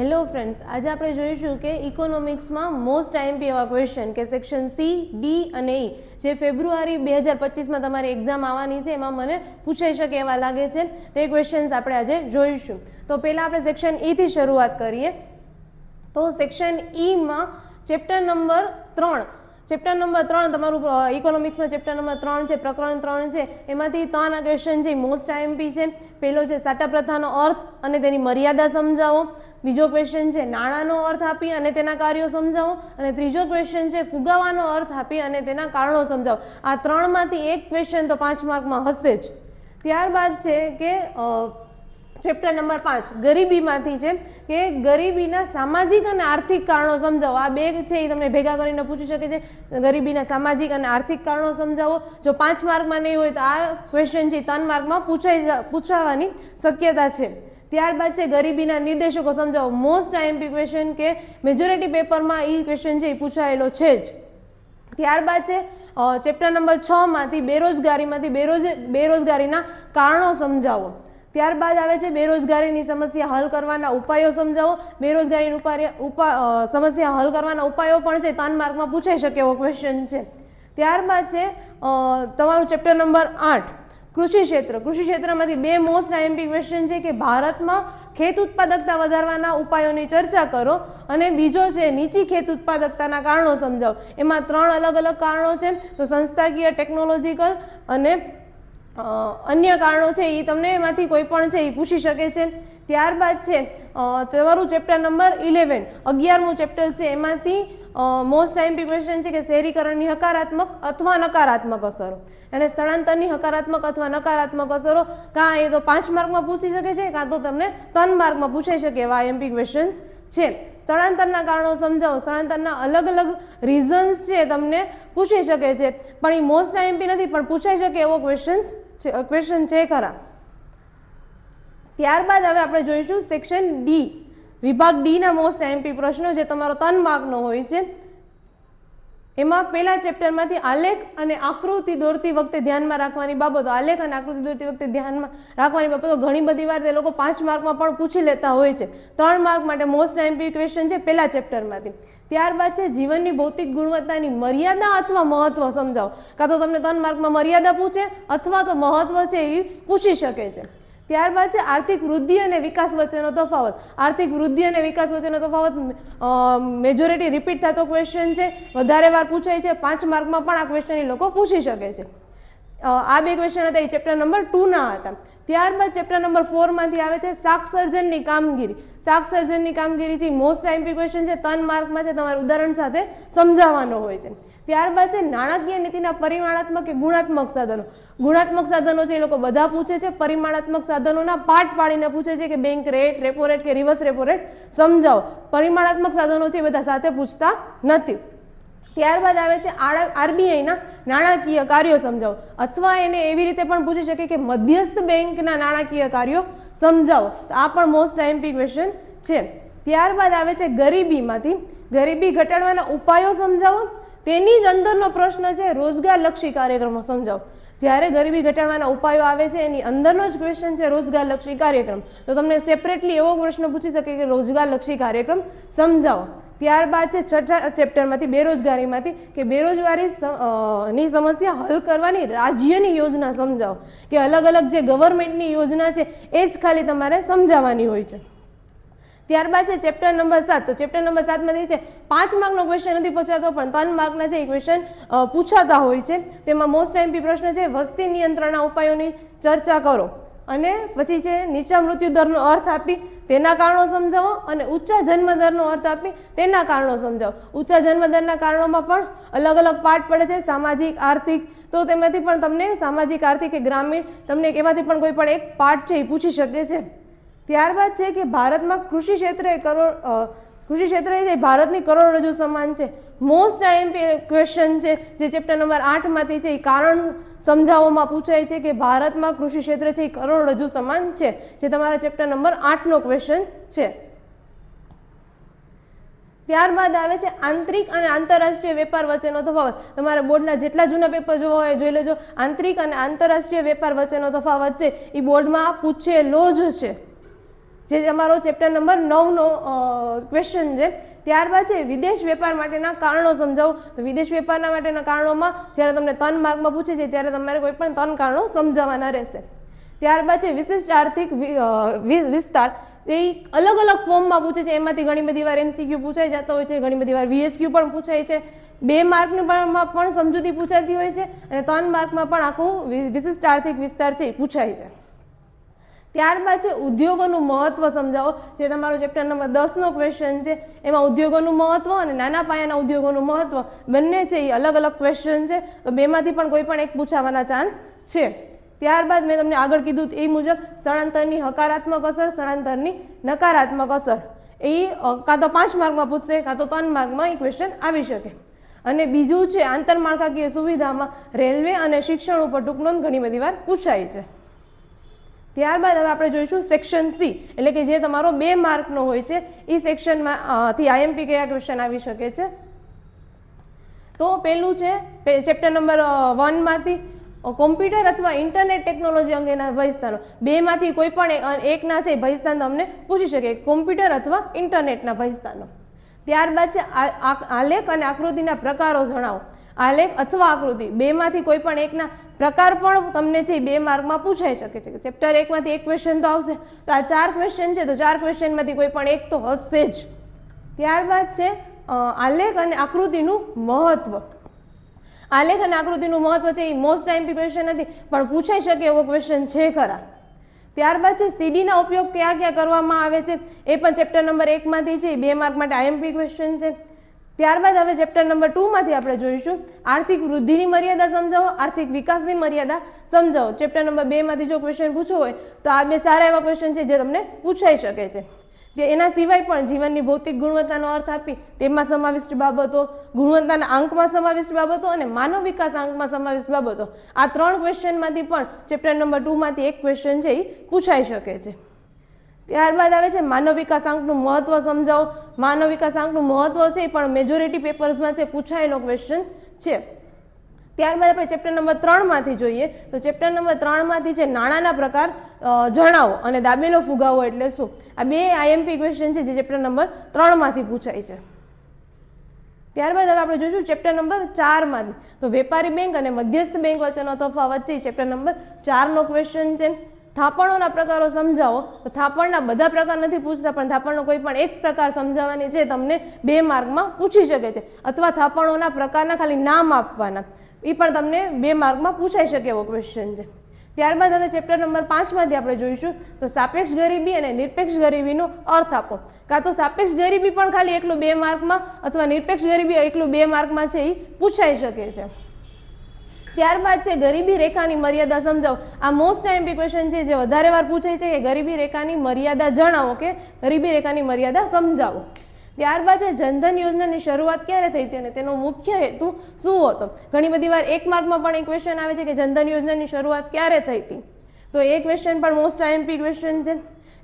Hello friends આજે આપણે જોઈશું કે ઇકોનોમિક્સમાં મોસ્ટ આઈએમપી એવા ક્વેશ્ચન કે સેક્શન સી ડી અને ઈ જે ફેબ્રુઆરી બે હજાર પચીસમાં તમારી એક્ઝામ આવવાની છે, એમાં મને પૂછાઈ શકે એવા લાગે છે. તે ક્વેશ્ચન્સ આપણે આજે જોઈશું. તો પહેલાં આપણે સેક્શન ઈથી શરૂઆત કરીએ. તો સેક્શન ઈમાં ચેપ્ટર નંબર ત્રણ ચેપ્ટર નંબર ત્રણ તમારું ઇકોનોમિક્સમાં ચેપ્ટર નંબર ત્રણ છે, પ્રકરણ ત્રણ છે. એમાંથી ત્રણ ક્વેશ્ચન છે મોસ્ટ આઈએમપી છે. પહેલો છે સાટા પ્રથાનો અર્થ અને તેની મર્યાદા સમજાવો. બીજો ક્વેશ્ચન છે, નાણાંનો અર્થ આપી અને તેના કાર્યો સમજાવો. અને ત્રીજો ક્વેશ્ચન છે, ફુગાવાનો અર્થ આપી અને તેના કારણો સમજાવો. આ ત્રણમાંથી એક ક્વેશ્ચન તો પાંચ માર્કમાં હશે જ. ત્યારબાદ છે કે ચેપ્ટર નંબર પાંચ. ગરીબીમાંથી છે કે ગરીબીના સામાજિક અને આર્થિક કારણો સમજાવો. આ બે છે એ તમને ભેગા કરીને પૂછી શકે છે. ગરીબીના સામાજિક અને આર્થિક કારણો સમજાવો. જો પાંચ માર્કમાં નહીં હોય તો આ ક્વેશ્ચન છે ત્રણ માર્કમાં પૂછાઈ પૂછાવાની શક્યતા છે. ત્યારબાદ છે ગરીબીના નિર્દેશકો સમજાવો. મોસ્ટ આઈએમપી ક્વેશ્ચન કે મેજોરિટી પેપરમાં એ ક્વેશ્ચન છે એ પૂછાયેલો છે જ. ત્યારબાદ છે ચેપ્ટર નંબર છમાંથી બેરોજગારીમાંથી બેરોજ બેરોજગારીના કારણો સમજાવો. ત્યારબાદ આવે છે બેરોજગારીની સમસ્યા હલ કરવાના ઉપાયો સમજાવો. બેરોજગારીની સમસ્યા હલ કરવાના ઉપાયો પણ છે તાન માર્કમાં પૂછાઈ શકે એવો ક્વેશ્ચન છે. ત્યારબાદ છે તમારું ચેપ્ટર નંબર આઠ, કૃષિ ક્ષેત્ર. કૃષિ ક્ષેત્રમાંથી બે મોસ્ટ આઈએમપી ક્વેશ્ચન છે કે ભારતમાં ખેત ઉત્પાદકતા વધારવાના ઉપાયોની ચર્ચા કરો અને બીજો છે, નીચી ખેત ઉત્પાદકતાના કારણો સમજાવો. એમાં ત્રણ અલગ અલગ કારણો છે, તો સંસ્થાકીય ટેકનોલોજીકલ અને અન્ય કારણો છે એ તમને એમાંથી કોઈ પણ છે એ પૂછી શકે છે. ત્યારબાદ છે તમારું ચેપ્ટર નંબર ઇલેવન અગિયારમું ચેપ્ટર છે, એમાંથી મોસ્ટ આઈએમપી ક્વેશ્ચન છે કે શહેરીકરણની હકારાત્મક અથવા નકારાત્મક અસરો. અને સ્થળાંતરની હકારાત્મક અથવા નકારાત્મક અસરો, કાં એ તો પાંચ માર્કમાં પૂછી શકે છે, કાં તો તમને ત્રણ માર્કમાં પૂછાઈ શકે એવા એમપી ક્વેશ્ચન્સ છે. સ્થળાંતરના કારણો સમજાવો. સ્થળાંતરના અલગ અલગ રીઝન્સ છે તમને પૂછી શકે છે. પણ એ મોસ્ટ આઈએમપી નથી, પણ પૂછાઈ શકે એવો ક્વેશ્ચન્સ ક્વેશ્ચન છે ખરા. ત્યારબાદ હવે આપણે જોઈશું સેક્શન ડી વિભાગ ડીના મોસ્ટ આઈએમપી પ્રશ્નો જે તમારો ત્રણ માર્કનો હોય છે. એમાં પહેલા ચેપ્ટરમાંથી આલેખ અને આકૃતિ દોરતી વખતે ધ્યાનમાં રાખવાની બાબતો, આલેખ અને આકૃતિ દોરતી વખતે ધ્યાનમાં રાખવાની બાબતો ઘણી બધી વાર તે લોકો પાંચ માર્કમાં પણ પૂછી લેતા હોય છે. ત્રણ માર્ક માટે મોસ્ટ આઈએમપી ક્વેશ્ચન છે પહેલા ચેપ્ટરમાંથી ત્યારબાદ છે જીવનની ભૌતિક ગુણવત્તાની મર્યાદા અથવા મહત્વ સમજાવો. કાં તો તમને ત્રણ માર્કમાં મર્યાદા પૂછે અથવા તો મહત્વ છે એ પૂછી શકે છે. ત્યારબાદ છે આર્થિક વૃદ્ધિ અને વિકાસ વચ્ચેનો તફાવત. આર્થિક વૃદ્ધિ અને વિકાસ વચ્ચેનો તફાવત મેજોરિટી રિપીટ થતો ક્વેશ્ચન છે. વધારે વાર પૂછાય છે. પાંચ માર્કમાં પણ આ ક્વેશ્ચન એ લોકો પૂછી શકે છે. આ બે ક્વેશ્ચન હતા. એ ચેપ્ટર નંબર ટુના હતા. ત્યારબાદ ચેપ્ટર નંબર ફોરમાંથી આવે છે શાક સર્જનની કામગીરી. શાક સર્જનની કામગીરી છે મોસ્ટ આઈમ્પી ક્વેશ્ચન છે ત્રણ માર્કમાં છે, તમારે ઉદાહરણ સાથે સમજાવવાનો હોય છે. ત્યારબાદ છે નાણાકીય નીતિના પરિમાણાત્મક કે ગુણાત્મક સાધનો. ગુણાત્મક સાધનો છે એ લોકો બધા પૂછે છે. પરિમાણાત્મક સાધનોના પાઠ પાડીને પૂછે છે કે બેંક રેટ રેપો રેટ કે રિવર્સ રેપો રેટ સમજાવો. પરિમાણાત્મક સાધનો છે એ બધા સાથે પૂછતા નથી. ત્યારબાદ આવે છે આરબીઆઈના નાણાકીય કાર્યો સમજાવો. અથવા એને એવી રીતે પણ પૂછી શકે કે મધ્યસ્થ બેંકના નાણાકીય કાર્યો સમજાવો. તો આ પણ મોસ્ટ આઈએમપી ક્વેશ્ચન છે. ત્યારબાદ આવે છે ગરીબીમાંથી. ગરીબી ઘટાડવાના ઉપાયો સમજાવો. તેની જ અંદરનો પ્રશ્ન છે રોજગારલક્ષી કાર્યક્રમો સમજાવો. જ્યારે ગરીબી ઘટાડવાના ઉપાયો આવે છે, એની અંદરનો જ ક્વેશ્ચન છે રોજગારલક્ષી કાર્યક્રમ. તો તમને સેપરેટલી એવો પ્રશ્ન પૂછી શકે કે રોજગારલક્ષી કાર્યક્રમ સમજાવો. ત્યારબાદ છે છઠ્ઠા ચેપ્ટરમાંથી બેરોજગારીમાંથી કે બેરોજગારી ની સમસ્યા હલ કરવાની રાજ્યની યોજના સમજાવો. કે અલગ અલગ જે ગવર્મેન્ટની યોજના છે, એ જ ખાલી તમારે સમજાવવાની હોય છે. ત્યારબાદ છે ચેપ્ટર નંબર સાત. તો ચેપ્ટર નંબર સાતમાંથી છે, પાંચ માર્કનો ક્વેશ્ચન નથી પૂછાતો, પણ ત્રણ માર્કના છે એ ક્વેશ્ચન પૂછાતા હોય છે, તેમાં મોસ્ટ એમપી પ્રશ્ન છે, વસ્તી નિયંત્રણના ઉપાયોની ચર્ચા કરો. અને પછી છે નીચા મૃત્યુદરનો અર્થ આપી તેના કારણો સમજાવો અને ઊંચા જન્મદરનો અર્થ આપી તેના કારણો સમજાવો. ઊંચા જન્મદરના કારણોમાં પણ અલગ અલગ પાઠ પડે છે, સામાજિક, આર્થિક. તો તેમાંથી પણ તમને સામાજિક, આર્થિક કે ગ્રામીણ, તમને એમાંથી પણ કોઈ પણ એક પાઠ છે એ પૂછી શકે છે. ત્યારબાદ છે કે ભારતમાં કૃષિ ક્ષેત્રે કરોડ કૃષિ ક્ષેત્ર એ ભારતની કરોડરજ્જુ સમાન છે. મોસ્ટ આઈએમપી ક્વેશ્ચન છે, જે ચેપ્ટર નંબર આઠમાંથી છે, એ કારણ સમજાવવામાં પૂછાય છે કે ભારતમાં કૃષિ ક્ષેત્ર છે એ કરોડરજ્જુ સમાન છે, જે તમારા ચેપ્ટર નંબર આઠનો ક્વેશ્ચન છે. ત્યારબાદ આવે છે આંતરિક અને આંતરરાષ્ટ્રીય વેપાર વચ્ચેનો તફાવત. તમારા બોર્ડના જેટલા જૂના પેપર જોવા હોય જોઈ લેજો. આંતરિક અને આંતરરાષ્ટ્રીય વેપાર વચ્ચેનો તફાવત છે, એ બોર્ડમાં પૂછેલો જ છે. જે અમારો ચેપ્ટર નંબર નવનો ક્વેશ્ચન છે. ત્યારબાદ છે, વિદેશ વેપાર માટેના કારણો સમજાવું. તો વિદેશ વેપારના માટેના કારણોમાં જ્યારે તમને તન માર્કમાં પૂછે છે, ત્યારે તમારે કોઈ પણ ત્રણ કારણો સમજાવવાના રહેશે. ત્યારબાદ છે, વિશિષ્ટ આર્થિક વિસ્તાર. એ અલગ અલગ ફોર્મમાં પૂછે છે. એમાંથી ઘણી બધી વાર એમસીક્યુ પૂછાઈ જતો હોય છે, ઘણી બધી વાર વીએસક્યુ પણ પૂછાય છે. બે માર્કની પણ સમજૂતી પૂછાતી હોય છે અને ત્રણ માર્કમાં પણ આખું વિશિષ્ટ આર્થિક વિસ્તાર છે એ પૂછાય છે. ત્યારબાદ છે ઉદ્યોગોનું મહત્વ સમજાવો. જે તમારો ચેપ્ટર નંબર દસનો ક્વેશ્ચન છે, એમાં ઉદ્યોગોનું મહત્વ અને નાના પાયાના ઉદ્યોગોનું મહત્વ બંને છે એ અલગ અલગ ક્વેશ્ચન છે. તો બેમાંથી પણ કોઈ પણ એક પૂછાવાના ચાન્સ છે. ત્યારબાદ મેં તમને આગળ કીધું એ મુજબ સ્થળાંતરની હકારાત્મક અસર, સ્થળાંતરની નકારાત્મક અસર. એ કાં તો પાંચ માર્કમાં પૂછશે, કાં તો ત્રણ માર્કમાં એ ક્વેશ્ચન આવી શકે. અને બીજું છે આંતરમાળખાકીય સુવિધામાં રેલવે અને શિક્ષણ ઉપર ટૂંક નોંધ ઘણી બધી વાર પૂછાય છે. ત્યારબાદ હવે આપણે જોઈશું સેક્શન સી એટલે કે જે તમારો બે માર્કનો હોય છે એ સેક્શનમાં થી આઈએમપી કયા ક્વેશ્ચન આવી શકે છે? તો પહેલું છે ચેપ્ટર નંબર વનમાંથી કોમ્પ્યુટર અથવા ઇન્ટરનેટ ટેકનોલોજી અંગેના ભયસ્થાનો બેમાંથી કોઈ પણ એકના છે ભયસ્થાન તમને પૂછી શકે. કોમ્પ્યુટર અથવા ઇન્ટરનેટના ભયસ્થાનો ત્યારબાદ છે આલેખ અને આકૃતિના પ્રકારો જણાવો. આલેખ અથવા આકૃતિ, બેમાંથી કોઈ પણ એકના પ્રકાર પણ તમને છે બે માર્કમાં પૂછાઈ શકે છે. ચેપ્ટર એકમાંથી એક ક્વેશ્ચન તો આવશે. તો આ ચાર ક્વેશ્ચન છે, તો ચાર ક્વેશ્ચનમાંથી કોઈ પણ એક તો હશે જ. ત્યારબાદ છે આલેખ અને આકૃતિનું મહત્વ. આલેખ અને આકૃતિનું મહત્વ છે એ મોસ્ટ ટાઈમ પ્રિપેરેશન નથી, પણ પૂછાઈ શકે એવો ક્વેશ્ચન છે ખરા. ત્યારબાદ છે સીડીના ઉપયોગ ક્યાં ક્યાં કરવામાં આવે છે? એ પણ ચેપ્ટર નંબર એકમાંથી છે બે માર્ક માટે આઈએમપી ક્વેશ્ચન છે. ત્યારબાદ હવે ચેપ્ટર નંબર ટુમાંથી આપણે જોઈશું. આર્થિક વૃદ્ધિની મર્યાદા સમજાવો, આર્થિક વિકાસની મર્યાદા સમજાવો. ચેપ્ટર નંબર બેમાંથી જો ક્વેશ્ચન પૂછવો હોય, તો આ બે સારા એવા ક્વેશ્ચન છે જે તમને પૂછાઈ શકે છે. કે એના સિવાય પણ જીવનની ભૌતિક ગુણવત્તાનો અર્થ આપી, તેમાં સમાવિષ્ટ બાબતો, ગુણવત્તાના આંકમાં સમાવિષ્ટ બાબતો અને માનવ વિકાસ આંકમાં સમાવિષ્ટ બાબતો. આ ત્રણ ક્વેશ્ચનમાંથી પણ ચેપ્ટર નંબર ટુમાંથી એક ક્વેશ્ચન છે એ પૂછાઈ શકે છે. ત્યારબાદ આવે છે માનવ વિકાસ આંકનું મહત્વ સમજાવો. માનવ વિકાસ આંકનું મહત્વ છે એ પણ મેજોરિટી પેપર્સમાં છે, પૂછાયેલો ક્વેશ્ચન છે. ત્યારબાદ આપણે ચેપ્ટર નંબર ત્રણમાંથી જોઈએ. તો ચેપ્ટર નંબર ત્રણમાંથી છે, નાણાંના પ્રકાર જણાવો અને દાબેલો ફુગાવો એટલે શું? આ બે આઈએમપી ક્વેશ્ચન છે, જે ચેપ્ટર નંબર ત્રણમાંથી પૂછાય છે. ત્યારબાદ હવે આપણે જોઈશું ચેપ્ટર નંબર ચારમાંથી. તો વેપારી બેંક અને મધ્યસ્થ બેંક વચ્ચેનો તફાવત છે ચેપ્ટર નંબર ચારનો ક્વેશ્ચન છે. થાપણોના પ્રકારો સમજાવો, તો થાપણના બધા પ્રકાર નથી પૂછતા, પણ થાપણનો કોઈ પણ એક પ્રકાર સમજાવવાની છે તમને બે માર્કમાં પૂછી શકે છે. અથવા થાપણોના પ્રકારના ખાલી નામ આપવાના. એ પણ તમને બે માર્કમાં પૂછાઈ શકે એવો ક્વેશ્ચન છે. ત્યારબાદ હવે ચેપ્ટર નંબર પાંચમાંથી આપણે જોઈશું, તો સાપેક્ષ ગરીબી અને નિરપેક્ષ ગરીબીનો અર્થ આપો. કાં તો સાપેક્ષ ગરીબી પણ ખાલી એકલું બે માર્કમાં અથવા નિરપેક્ષ ગરીબી એકલું બે માર્કમાં છે એ પૂછાઈ શકે છે. ત્યારબાદ છે, ગરીબી રેખાની મર્યાદા સમજાવો. આ મોસ્ટ ટાઈમ ક્વેશ્ચન છે, જે વધારે વાર પૂછાય છે કે ગરીબી રેખાની મર્યાદા જણાવો કે ગરીબી રેખાની મર્યાદા સમજાવો. ત્યારબાદ છે, જનધન યોજનાની શરૂઆત ક્યારે થઈ હતી અને તેનો મુખ્ય હેતુ શું હતો? ઘણી બધી વાર એક માર્કમાં પણ એક ક્વેશ્ચન આવે છે કે જનધન યોજનાની શરૂઆત ક્યારે થઈ હતી? તો એ ક્વેશ્ચન પણ મોસ્ટ આઈએમપી ક્વેશ્ચન છે.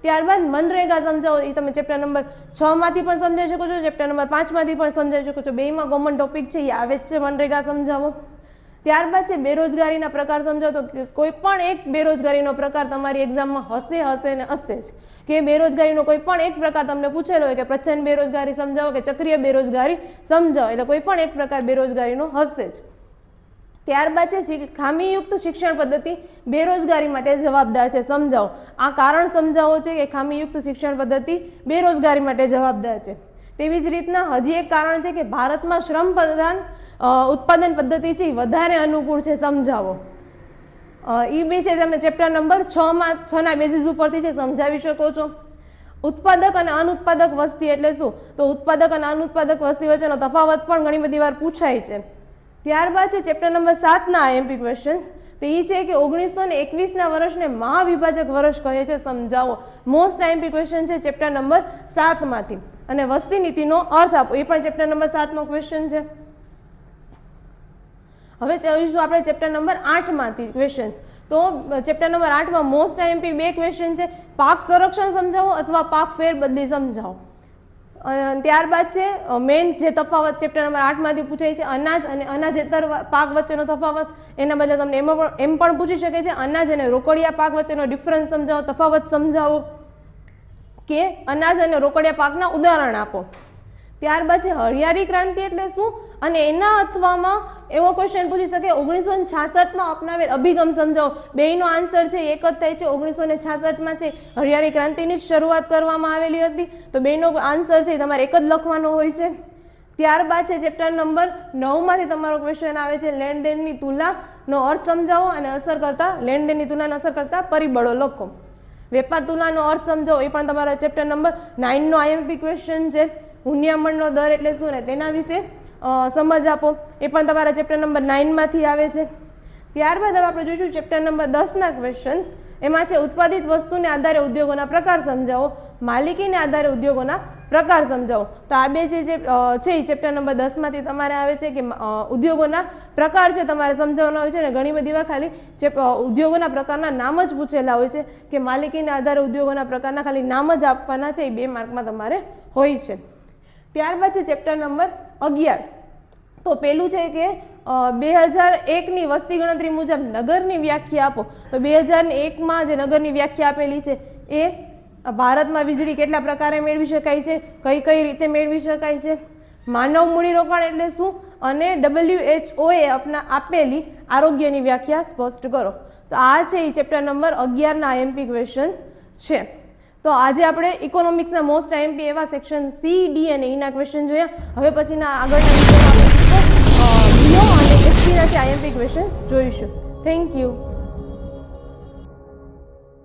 ત્યારબાદ મનરેગા સમજાવો એ તમે ચેપ્ટર નંબર છ માંથી પણ સમજાવી શકો છો ચેપ્ટર નંબર પાંચમાંથી પણ સમજાવી શકો છો. બેમાં કોમન ટોપિક છે એ આવે જ છે, મનરેગા સમજાવો. ત્યારબાદ છે બેરોજગારીના પ્રકાર સમજો તો કોઈ પણ એક બેરોજગારીનો પ્રકાર તમારી એક્ઝામમાં હશે હશે ને હશે જ. કે બેરોજગારીનો કોઈ પણ એક પ્રકાર તમને પૂછેલો હોય કે પ્રચંડ બેરોજગારી સમજાવો કે ચક્રીય બેરોજગારી સમજાવો, એટલે કોઈ પણ એક પ્રકાર બેરોજગારીનો હશે જ. ત્યારબાદ છે ખામીયુક્ત શિક્ષણ પદ્ધતિ બેરોજગારી માટે જવાબદાર છે, સમજાવો. આ કારણ સમજાવો છે કે ખામીયુક્ત શિક્ષણ પદ્ધતિ બેરોજગારી માટે જવાબદાર છે. તેવી જ રીતના હજી એક કારણ છે કે ભારતમાં શ્રમ પ્રધાન ઉત્પાદન પદ્ધતિથી વધારે અનુકૂળ છે, સમજાવો. એ બી છે તમે ચેપ્ટર નંબર છમાં છના બેઝિસ ઉપરથી છે, સમજાવી શકો છો. ઉત્પાદક અને અનુત્પાદક વસ્તી એટલે શું? તો ઉત્પાદક અને અનુત્પાદક વસ્તી વચ્ચેનો તફાવત પણ ઘણી બધી વાર પૂછાય છે. ત્યારબાદ છે ચેપ્ટર નંબર સાતના આઈએમપી ક્વેશ્ચન્સ તો એ છે કે ઓગણીસો ને એકવીસના વર્ષને મહાવિભાજક વર્ષ કહે છે, સમજાવો. મોસ્ટ આઈએમપી ક્વેશ્ચન છે ચેપ્ટર નંબર સાતમાંથી અને વસ્તી નીતિનો અર્થ આપો. એ પણ ચેપ્ટર નંબર સાતનો ક્વેશ્ચન છે. હવે જોઈશું આપણે ચેપ્ટર નંબર આઠમાંથી ક્વેશ્ચન્સ તો ચેપ્ટર નંબર આઠમાં મોસ્ટ આઈએમપી બે ક્વેશ્ચન છે. પાક સંરક્ષણ સમજાવો અથવા પાક ફેરબદલી સમજાવો? ત્યારબાદ છે મેઇન જે તફાવત ચેપ્ટર નંબર આઠમાંથી પૂછાય છે, અનાજ અને અનાજેતર પાક વચ્ચેનો તફાવત. એના બદલે તમને એમાં પણ એમ પણ પૂછી શકે છે, અનાજ અને રોકડિયા પાક વચ્ચેનો ડિફરન્સ સમજાવો, તફાવત સમજાવો. કે અનાજ અને રોકડિયા પાકના ઉદાહરણ આપો. ત્યારબાદ છે, હરિયાળી ક્રાંતિ એટલે શું? અને એના અથવામાં એવો ક્વેશ્ચન પૂછી શકે ઓગણીસો ને છાસઠમાં અપનાવેલ અભિગમ સમજાવો. બેયનો આન્સર છે, એક જ થાય છે ઓગણીસો ને છાસઠમાં છે. હરિયાળી ક્રાંતિની જ શરૂઆત કરવામાં આવેલી હતી. તો બેયનો આન્સર છે તમારે એક જ લખવાનો હોય છે. ત્યારબાદ છે ચેપ્ટર નંબર નવમાંથી તમારો ક્વેશ્ચન આવે છે, લેણદેણની તુલનાનો અર્થ સમજાવો અને અસર કરતા, લેણદેણની તુલનાને અસર કરતા પરિબળો લખો. વેપાર તુલનાનો અર્થ સમજાવો, એ પણ તમારો ચેપ્ટર નંબર નાઇનનો આઈએમપી ક્વેશ્ચન છે. હુન્યામણનો દર એટલે શું ને તેના વિશે સમજ આપો. એ પણ તમારા ચેપ્ટર નંબર નાઇનમાંથી આવે છે. ત્યારબાદ હવે આપણે જોઈશું ચેપ્ટર નંબર દસના ક્વેશ્ચન્સ એમાં છે ઉત્પાદિત વસ્તુને આધારે ઉદ્યોગોના પ્રકાર સમજાવો. માલિકીને આધારે ઉદ્યોગોના પ્રકાર સમજાવો. તો આ બે જે જે છે એ ચેપ્ટર નંબર દસમાંથી તમારે આવે છે કે ઉદ્યોગોના પ્રકાર છે તમારે સમજાવવાના હોય છે અને ઘણી બધી વાર ખાલી જે ઉદ્યોગોના પ્રકારના નામ જ પૂછેલા હોય છે કે માલિકીના આધારે ઉદ્યોગોના પ્રકારના ખાલી નામ જ આપવાના છે. એ બે માર્કમાં તમારે હોય છે. ત્યારબાદ છે ચેપ્ટર નંબર અગિયાર. તો પેલું છે કે બે હજાર એકની વસ્તી ગણતરી મુજબ નગરની વ્યાખ્યા આપો. તો બે હજાર એકમાં જે નગરની વ્યાખ્યા આપેલી છે, એ ભારતમાં વીજળી કેટલા પ્રકારે મેળવી શકાય છે, કઈ કઈ રીતે મેળવી શકાય છે? માનવ મૂડીરોકાણ એટલે શું? અને ડબલ્યુએચઓએ આપના આપેલી આરોગ્યની વ્યાખ્યા સ્પષ્ટ કરો. તો આ છે એ ચેપ્ટર નંબર અગિયારના આઈએમપી ક્વેશ્ચન્સ છે. તો આજે આપણે ઇકોનોમિક્સના મોસ્ટ આઈએમપી એવા સેક્શન સી, ડી અને ઈના ક્વેશ્ચન જોયા. હવે પછીના આગળના આપણે અને છે આઈએમપી ક્વેશ્ચન્સ જોઈશું થેન્ક યુ